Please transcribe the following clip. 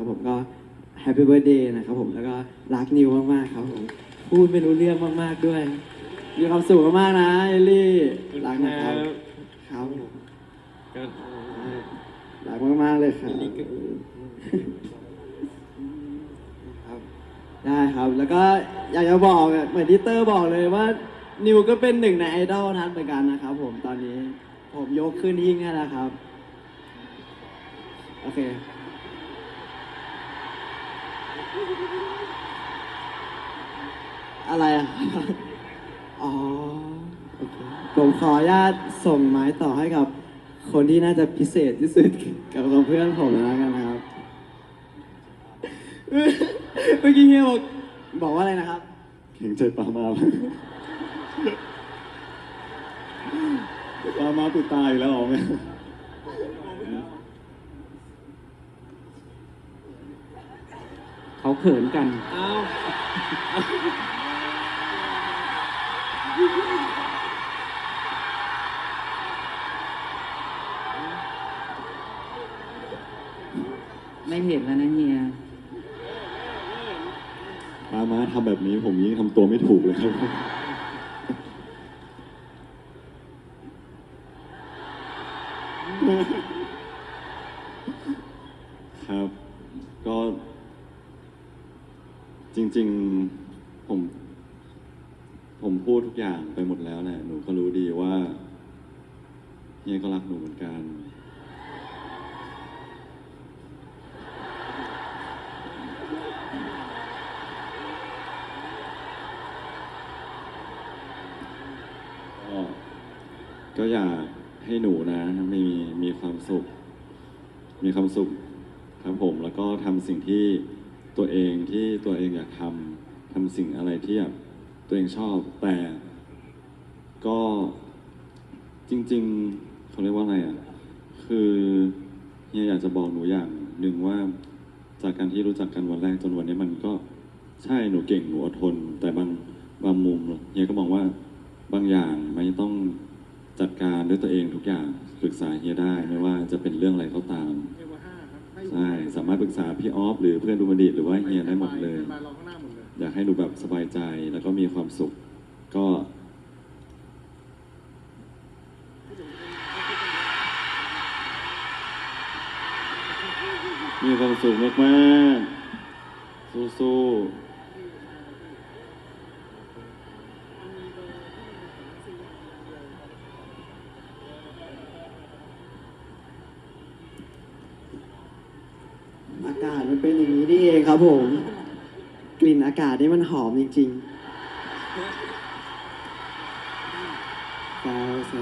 นะครับผมก็แฮปปี้เบิร์ดเดย์นะครับผมแล้วก็รักนิวมากๆครับผมพูดไม่รู้เรื่องมากๆด้วย มีความสุขมากๆนะเอลลี่รักนะครับครับผมก็รักมากๆเลยครับได้ครับ แล้วก็อยากจะบอกเหมือนที่เตอร์บอกเลยว่า นิวก็เป็นหนึ่งในไอดอลนัทเหมือนกันนะครับผมตอนนี้ผมยกขึ้นยิ่งให้แล้วครับ โอเค อะไรอะ อ๋อ โอเค ผมขออนุญาตส่งไม้ต่อให้กับ คนที่น่าจะพิเศษที่สุดกับเพื่อนผมแล้วกันนะครับ เมื่อกี้เฮียบอกบอกว่าอะไรนะครับเก่งใจปามาปามาปิดตายแล้วเหรอแม่ เขาเขินกันอ้าไม่เห็นแล้วนะเฮียปามาทำแบบนี้ผมยิ่งทำตัวไม่ถูกเลยครับ ครับ ก็ จริง ๆ ผม ผมพูดทุกอย่างไปหมดแล้วแหละ หนูก็รู้ดีว่าเฮียก็รักหนูเหมือนกัน ก็ก็อยากให้หนูนะมีมีความสุข มีความสุขครับผมแล้วก็ทำสิ่งที่ ตัวเองที่ตัวเองอยากทำทำสิ่งอะไรที่แบบตัวเองชอบแต่ก็จริง ๆเขาเรียกว่าอะไรอะคือเฮียอยากจะบอกหนูอย่างหนึ่งว่าจากการที่รู้จักกันวันแรกจนวันนี้มันก็ใช่หนูเก่งหนูอดทน แต่บางบางมุมเฮียก็มองว่าบางอย่างมันต้องจัดการด้วยตัวเองทุกอย่างปรึกษาเฮียได้ไม่ว่าจะเป็นเรื่องอะไรก็ตามใช่ามารถปรึกษาพี่ออฟหรือเพื่อนดูมันดีหรือว่าเฮียได้หมดเลยอยากให้หนูแบบสบายใจแล้วก็มีความสุข ก็มีความสุขมากๆสู้ๆ อากาศมันเป็นอย่างนี้นี่เองครับผม กลิ่นอากาศนี่มันหอมจริงๆ